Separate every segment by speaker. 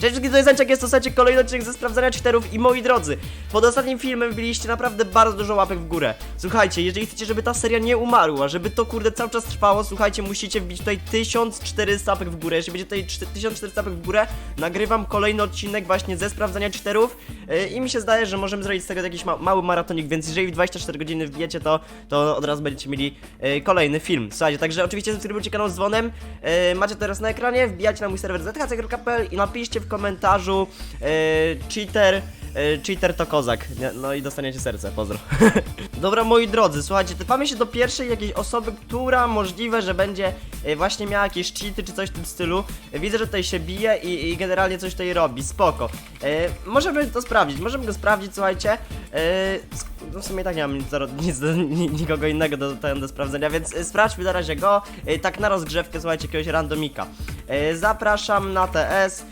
Speaker 1: Cześć wszystkim, to jest Zanciak, jest to słuchajcie, kolejny odcinek ze sprawdzania cheaterów i moi drodzy, pod ostatnim filmem wbiliście naprawdę bardzo dużo łapek w górę. Słuchajcie, jeżeli chcecie, żeby ta seria nie umarła, żeby to kurde cały czas trwało, słuchajcie, musicie wbić tutaj 1400 łapek w górę. Jeśli będzie tutaj 4- 1400 łapek w górę, nagrywam kolejny odcinek właśnie ze sprawdzania cheaterów yy, i mi się zdaje, że możemy zrobić z tego jakiś ma mały maratonik, więc jeżeli w 24 godziny wbijecie to, to od razu będziecie mieli yy, kolejny film. Słuchajcie, także oczywiście subskrybujcie kanał z dzwonem, yy, macie teraz na ekranie, wbijajcie na mój serwer zhc.pl i napiszcie w komentarzu yy, cheater, cheater to kozak, no i dostaniecie serce, pozdro. Dobra moi drodzy, słuchajcie, typamy się do pierwszej jakiejś osoby, która możliwe, że będzie yy, właśnie miała jakieś cheaty czy coś w tym stylu. Widzę, że tutaj się bije i, i generalnie coś tutaj robi, spoko. Yy, możemy to sprawdzić, możemy go sprawdzić, słuchajcie. No w sumie tak nie mam nic, nic nikogo innego do, do, do sprawdzenia, więc sprawdźmy na razie go. Tak na rozgrzewkę, słuchajcie, jakiegoś randomika. Zapraszam na TS,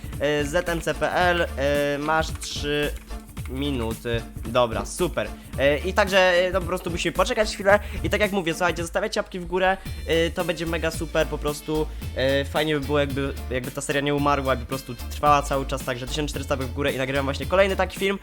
Speaker 1: ZMCPL, masz 3 minuty. Dobra, super. E, I także e, no po prostu musimy poczekać chwilę i tak jak mówię, słuchajcie, zostawiacie łapki w górę, e, to będzie mega super, po prostu fajnie by było jakby, jakby ta seria nie umarła, jakby po prostu trwała cały czas, także 1400 łapek w górę i nagrywam właśnie kolejny taki film,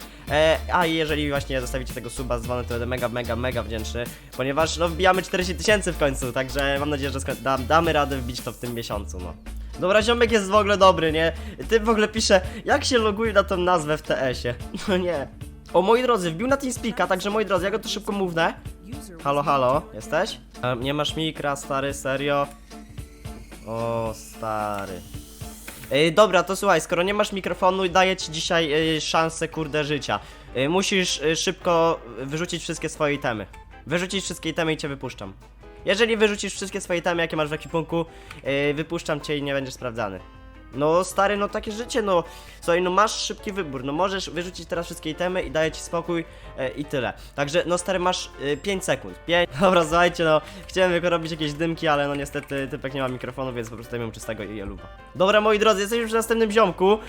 Speaker 1: a jeżeli właśnie zostawicie tego suba z dzwonem, to będę mega, mega, mega wdzięczny, ponieważ no wbijamy 40 tysięcy w końcu, także mam nadzieję, że damy radę wbić to w tym miesiącu, no. Dobra, ziomek jest w ogóle dobry, nie? Ty w ogóle pisze, jak się loguje na tą nazwę w TS-ie. No nie. O, moi drodzy, wbił na TeamSpeaka, także moi drodzy, ja go tu szybko mównę. Halo, halo, jesteś? E, nie masz mikra, stary, serio? O, stary. Ej, dobra, to słuchaj, skoro nie masz mikrofonu, daję ci dzisiaj e, szansę, kurde, życia. E, musisz e, szybko wyrzucić wszystkie swoje itemy. Wyrzucić wszystkie itemy i cię wypuszczam. Jeżeli wyrzucisz wszystkie swoje itemy, jakie masz w ekwipunku, e, wypuszczam cię i nie będziesz sprawdzany. No stary, no takie życie, no słuchaj, no masz szybki wybór, no możesz wyrzucić teraz wszystkie itemy i daję ci spokój e, i tyle. Także no stary, masz e, 5 sekund. 5. Dobra, słuchajcie, no chciałem tylko robić jakieś dymki, ale no niestety typek nie ma mikrofonu, więc po prostu dajmy mu czystego i luba. Dobra, moi drodzy, jesteśmy przy następnym ziomku.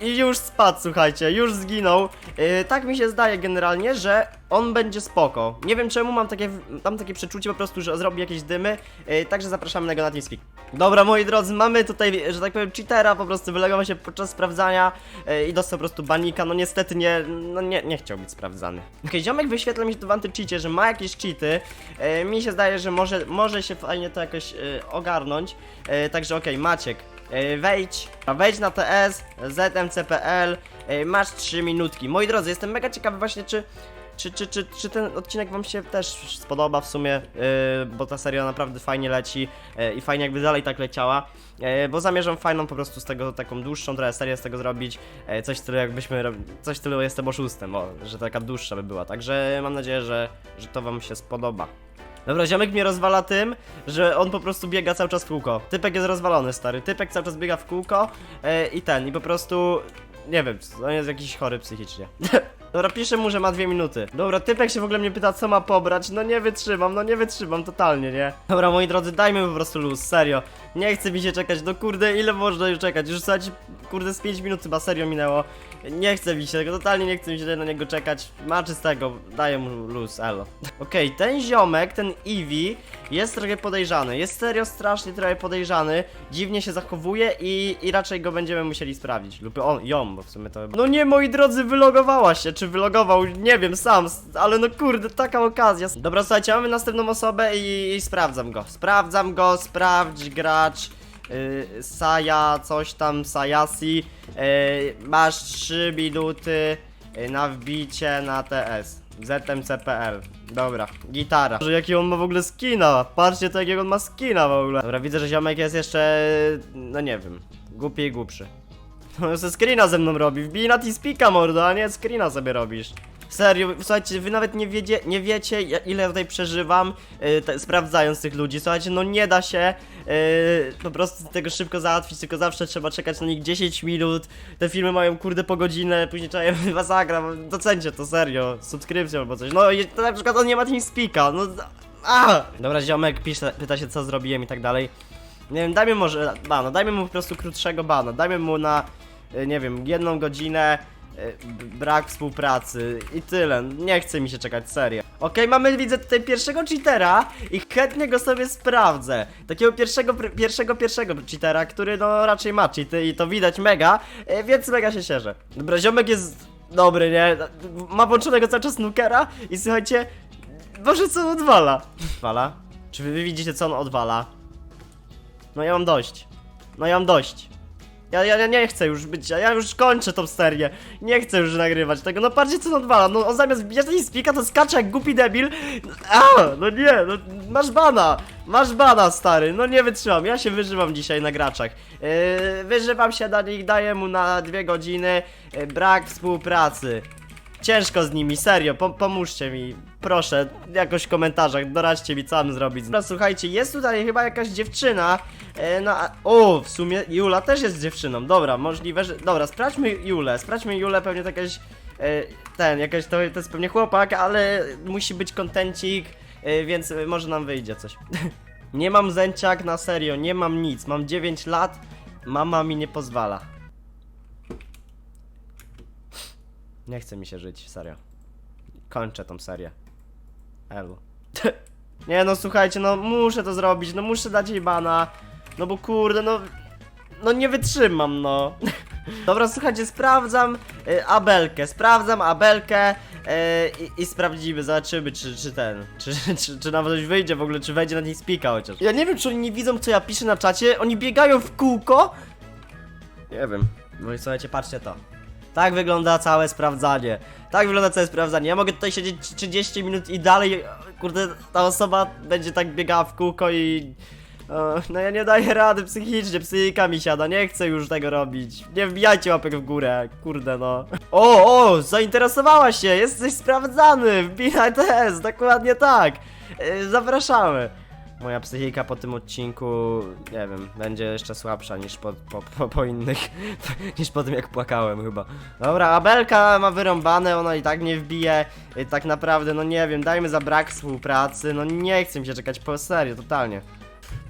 Speaker 1: I już spadł, słuchajcie, już zginął. Yy, tak mi się zdaje generalnie, że on będzie spoko. Nie wiem czemu, mam takie, mam takie przeczucie po prostu, że zrobi jakieś dymy. Yy, także zapraszamy na go na TeamSpeak. Dobra, moi drodzy, mamy tutaj, że tak powiem, cheatera, po prostu wylegował się podczas sprawdzania yy, i dostał po prostu banika. No niestety nie, no nie, nie chciał być sprawdzany. Okej, ziomek wyświetla mi się tu w antycheacie, że ma jakieś cheaty. Yy, mi się zdaje, że może, może się fajnie to jakoś yy, ogarnąć. Yy, także okej, Maciek. Wejdź, a wejdź na TS, ZMCPL, masz 3 minutki. Moi drodzy, jestem mega ciekawy właśnie, czy, czy, czy, czy, czy ten odcinek wam się też spodoba w sumie, yy, bo ta seria naprawdę fajnie leci yy, i fajnie jakby dalej tak leciała, yy, bo zamierzam fajną po prostu z tego taką dłuższą trochę serię z tego zrobić, coś w stylu jakbyśmy, coś w stylu jestem oszustem, o, że taka dłuższa by była, także mam nadzieję, że, że to wam się spodoba. Dobra, ziomek mnie rozwala tym, że on po prostu biega cały czas w kółko. Typek jest rozwalony, stary. Typek cały czas biega w kółko e, i ten, i po prostu... Nie wiem, on jest jakiś chory psychicznie. Dobra, piszę mu, że ma dwie minuty. Dobra, typek się w ogóle mnie pyta, co ma pobrać. No nie wytrzymam, no nie wytrzymam, totalnie, nie? Dobra, moi drodzy, dajmy po prostu luz, serio. Nie chce mi się czekać, no kurde, ile można już czekać? Już słuchajcie, kurde, z 5 minut chyba serio minęło. Nie chce mi się tego, totalnie nie chce mi się na niego czekać. Ma czystego, daję mu luz, elo. Okej, ten ziomek, ten Eevee jest trochę podejrzany. Jest serio strasznie trochę podejrzany. Dziwnie się zachowuje i, i raczej go będziemy musieli sprawdzić. Lub on, ją, bo w sumie to... No nie, moi drodzy, wylogowała się, czy wylogował, nie wiem, sam, ale no kurde, taka okazja. Dobra, słuchajcie, mamy następną osobę i, i sprawdzam go. Sprawdzam go, sprawdź gracz. Yy, Saja, coś tam, Sayasi. Yy, masz 3 minuty yy, na wbicie na TS. ZMCPL. Dobra, gitara. Że jaki on ma w ogóle skina? Patrzcie to jakiego on ma skina w ogóle. Dobra, widzę, że ziomek jest jeszcze, no nie wiem, głupi i głupszy. No se screena ze mną robi, wbij na T-Speaka mordo, a nie screena sobie robisz. Serio, słuchajcie, wy nawet nie, wiedzie, nie wiecie ile tutaj przeżywam, yy, te, sprawdzając tych ludzi. Słuchajcie, no nie da się yy, po prostu tego szybko załatwić, tylko zawsze trzeba czekać na nich 10 minut. Te filmy mają kurde po godzinę, później trzeba je masakra, docencie to serio, subskrypcją albo coś. No i to na przykład on nie ma TeamSpeaka, no a! Dobra, ziomek pisze, pyta się co zrobiłem i tak dalej. Nie wiem, dajmy może bana, dajmy mu po prostu krótszego bana, dajmy mu na, y, nie wiem, jedną godzinę, b- brak współpracy i tyle. Nie chce mi się czekać, serio. Okej, mamy, widzę tutaj pierwszego cheatera i chętnie go sobie sprawdzę. Takiego pierwszego, pierwszego, pierwszego cheatera, który no raczej ma cheaty i to widać mega, e, więc mega się cieszę. Dobra, ziomek jest dobry, nie? Ma włączonego cały czas snookera i słuchajcie, Boże, co on odwala? Odwala? Czy wy widzicie, co on odwala? No ja mam dość. No ja mam dość. Ja, ja, ja nie chcę już być, ja już kończę tą serię. Nie chcę już nagrywać tego. No patrzcie, co on odwala. No on zamiast bijać tej spika, to skacze jak głupi debil. A, no nie, no masz bana. Masz bana, stary. No nie wytrzymam. Ja się wyżywam dzisiaj na graczach. Yy, wyżywam się na nich, daję mu na dwie godziny. Yy, brak współpracy. Ciężko z nimi, serio, po pomóżcie mi, proszę, jakoś w komentarzach, doradźcie mi, co mam zrobić. Dobra, słuchajcie, jest tutaj chyba jakaś dziewczyna, e, no, a, o, w sumie Jula też jest dziewczyną, dobra, możliwe, że, dobra, sprawdźmy Julę, sprawdźmy Julę, pewnie to jakaś, e, ten, jakaś, to, to jest pewnie chłopak, ale musi być kontencik, e, więc może nam wyjdzie coś. nie mam zęciak, na serio, nie mam nic, mam 9 lat, mama mi nie pozwala. Nie chce mi się żyć, serio. Kończę tą serię. Elu. Nie no, słuchajcie, no muszę to zrobić, no muszę dać jej bana. No bo kurde, no... No nie wytrzymam, no. Dobra, słuchajcie, sprawdzam y, Abelkę, sprawdzam Abelkę y, i, sprawdzimy, zobaczymy czy, czy ten, czy, czy, czy nawet coś wyjdzie w ogóle, czy wejdzie na niej spika chociaż. Ja nie wiem, czy oni nie widzą, co ja piszę na czacie, oni biegają w kółko. Nie wiem. No i słuchajcie, patrzcie to. Tak wygląda całe sprawdzanie. Tak wygląda całe sprawdzanie. Ja mogę tutaj siedzieć 30 minut i dalej, kurde, ta osoba będzie tak biegała w kółko i... O, no ja nie daję rady psychicznie, psychika mi siada, nie chcę już tego robić. Nie wbijajcie łapek w górę, kurde no. O, o, zainteresowała się, jesteś sprawdzany, wbijaj test, dokładnie tak. Yy, zapraszamy. Moja psychika po tym odcinku, nie wiem, będzie jeszcze słabsza niż po, po, po, po innych, niż po tym jak płakałem chyba. Dobra, Abelka ma wyrąbane, ona i tak nie wbije, I tak naprawdę, no nie wiem, dajmy za brak współpracy, no nie chcę mi się czekać po serio, totalnie.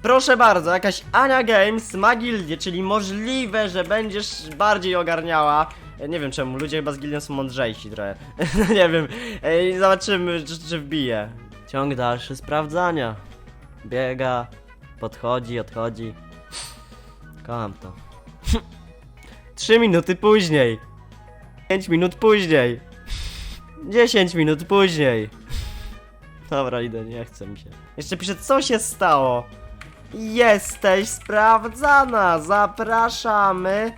Speaker 1: Proszę bardzo, jakaś Ania Games ma gildię, czyli możliwe, że będziesz bardziej ogarniała. Ja Nie wiem czemu, ludzie chyba z gildią są mądrzejsi trochę. nie wiem, Ej, zobaczymy, czy, czy wbije. Ciąg dalszy sprawdzania. Biega, podchodzi, odchodzi. Kocham to. Trzy minuty później. Pięć minut później. Dziesięć minut później. Dobra, idę, nie chce mi się. Jeszcze pisze, co się stało? Jesteś sprawdzana. Zapraszamy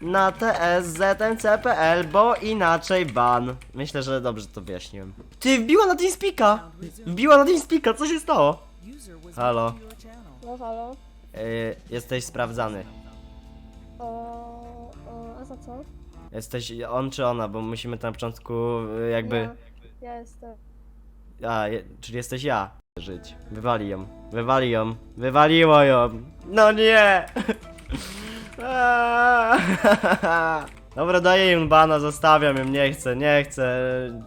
Speaker 1: na tsz.zmc.pl, bo inaczej ban. Myślę, że dobrze to wyjaśniłem. Ty, wbiła na TeamSpeaka! Wbiła na TeamSpeaka, co się stało? Halo,
Speaker 2: No halo.
Speaker 1: yy, jesteś sprawdzany.
Speaker 2: O, o, a za co?
Speaker 1: Jesteś on czy ona, bo musimy na początku yy, jakby...
Speaker 2: Ja, ja jestem.
Speaker 1: A, je, czyli jesteś ja. Żyć. Wywali ją. Wywali ją. Wywaliło ją. No nie! Dobra, daję im bana, zostawiam ją, nie chcę, nie chcę,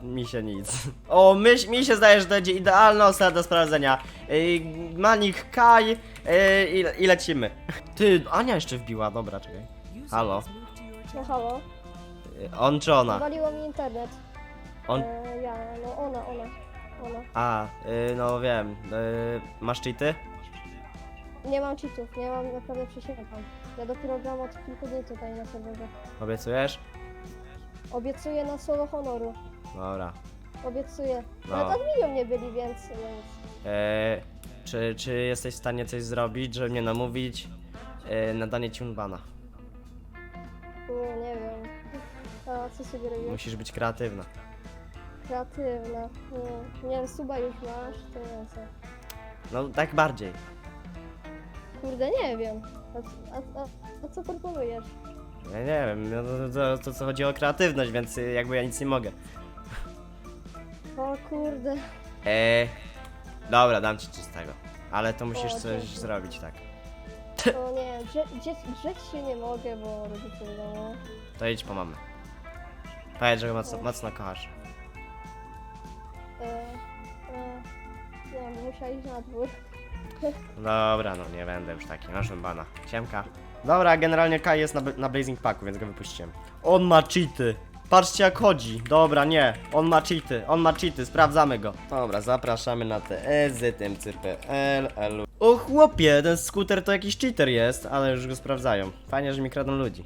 Speaker 1: mi się nic. O, my, mi się zdaje, że to będzie idealna osoba do sprawdzenia. Yy, Manik, Kaj yy, i, i lecimy. Ty, Ania jeszcze wbiła, dobra, czekaj. Halo,
Speaker 2: No halo.
Speaker 1: Yy, on czy ona?
Speaker 2: Waliło mi internet.
Speaker 1: On,
Speaker 2: E, ja, no ona, ona. Ona.
Speaker 1: a, yy, no wiem, yy, masz cheaty?
Speaker 2: Nie mam cheatów, nie mam, naprawdę przysięgam. Ja dopiero gram od kilku dni tutaj na serwerze.
Speaker 1: Obiecujesz?
Speaker 2: Obiecuję na solo honoru.
Speaker 1: Dobra.
Speaker 2: Obiecuję.
Speaker 1: No.
Speaker 2: Nawet adminią nie byli, więc no.
Speaker 1: Eee, czy, czy jesteś w stanie coś zrobić, żeby mnie namówić eee, na danie ci unbana?
Speaker 2: Nie, nie wiem. A co sugerujesz?
Speaker 1: Musisz być kreatywna.
Speaker 2: Kreatywna. Nie, nie wiem, suba już masz, to nie wiem co.
Speaker 1: No tak bardziej.
Speaker 2: Kurde, nie wiem. A, a, a, a co proponujesz?
Speaker 1: Ja nie wiem, no to, to, to co chodzi o kreatywność, więc y, jakby ja nic nie mogę.
Speaker 2: O kurde.
Speaker 1: Eee, dobra, dam ci czystego. Ale to musisz
Speaker 2: O,
Speaker 1: coś
Speaker 2: dzięki.
Speaker 1: zrobić, tak.
Speaker 2: O nie, drzeć, drzeć, drzeć się nie mogę, bo rodzice w domu.
Speaker 1: To idź po mamę. Powiedz, że go mocno, mocno kochasz.
Speaker 2: E, e, nie wiem, musiała iść na dwór.
Speaker 1: Dobra, no nie będę już taki, masz bana. Siemka. Dobra, generalnie Kai jest na, na Blazing Packu, więc go wypuściłem. On ma cheaty. Patrzcie jak chodzi. Dobra, nie. On ma cheaty, on ma cheaty, sprawdzamy go. Dobra, zapraszamy na te ZMCPL, elu. O chłopie, ten skuter to jakiś cheater jest, ale już go sprawdzają. Fajnie, że mi kradną ludzi.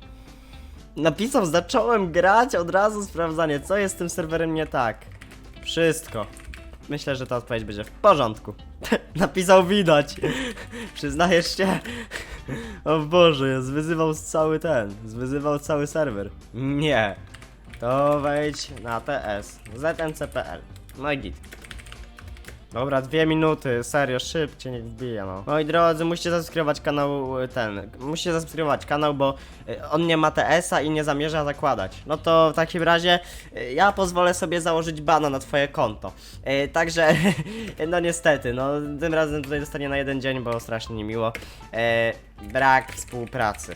Speaker 1: Napisał, zacząłem grać, od razu sprawdzanie, co jest z tym serwerem nie tak. Wszystko. Myślę, że ta odpowiedź będzie w porządku. Napisał widać. Przyznajesz się? O Boże, zwyzywał cały ten, zwyzywał cały serwer. Nie. To wejdź na TS, ZMCPL. No git. Dobra, dwie minuty, serio, szybciej niech wbija, no. Moi drodzy, musicie zasubskrybować kanał y, ten, musicie zasubskrybować kanał, bo y, on nie ma TS-a i nie zamierza zakładać. No to w takim razie y, ja pozwolę sobie założyć bana na twoje konto. Także, no niestety, no tym razem tutaj dostanie na jeden dzień, bo strasznie niemiło. Brak współpracy.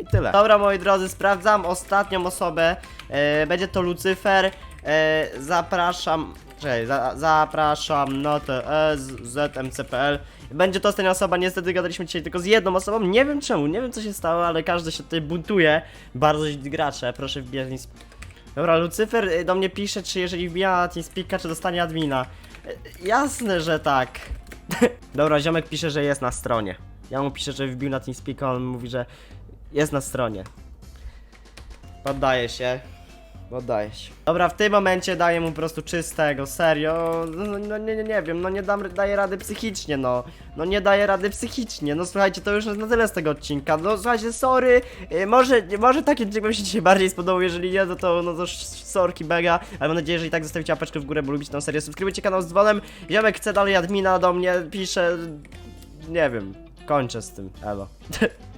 Speaker 1: I tyle. Dobra, moi drodzy, sprawdzam ostatnią osobę. E, będzie to Lucyfer. E, zapraszam. Cześć, za, zapraszam na TS ZMCPL. Będzie to ostatnia osoba, niestety gadaliśmy dzisiaj tylko z jedną osobą. Nie wiem czemu, nie wiem co się stało, ale każdy się tutaj buntuje. Bardzo źli gracze, proszę wbijać Dobra, Lucyfer y, do mnie pisze, czy jeżeli wbija TeamSpeaka, czy dostanie admina. E, jasne, że tak. Dobra, ziomek pisze, że jest na stronie. Ja mu piszę, że wbił na TeamSpeaka, on mówi, że jest na stronie. Poddaję się. Poddaję się. Dobra, w tym momencie daję mu po prostu czystego, serio. No, no nie, nie, nie wiem, no nie dam, daję rady psychicznie, no. No nie daję rady psychicznie. No słuchajcie, to już na tyle z tego odcinka. No słuchajcie, sorry. Yy, może, może taki odcinek wam się dzisiaj bardziej spodobał, jeżeli nie, no to, no to sorki mega. Ale mam nadzieję, że i tak zostawicie łapeczkę w górę, bo lubicie tę serię. Subskrybujcie kanał z dzwonem. Ziomek chce dalej admina do mnie, pisze... Nie wiem. Kończę z tym, elo.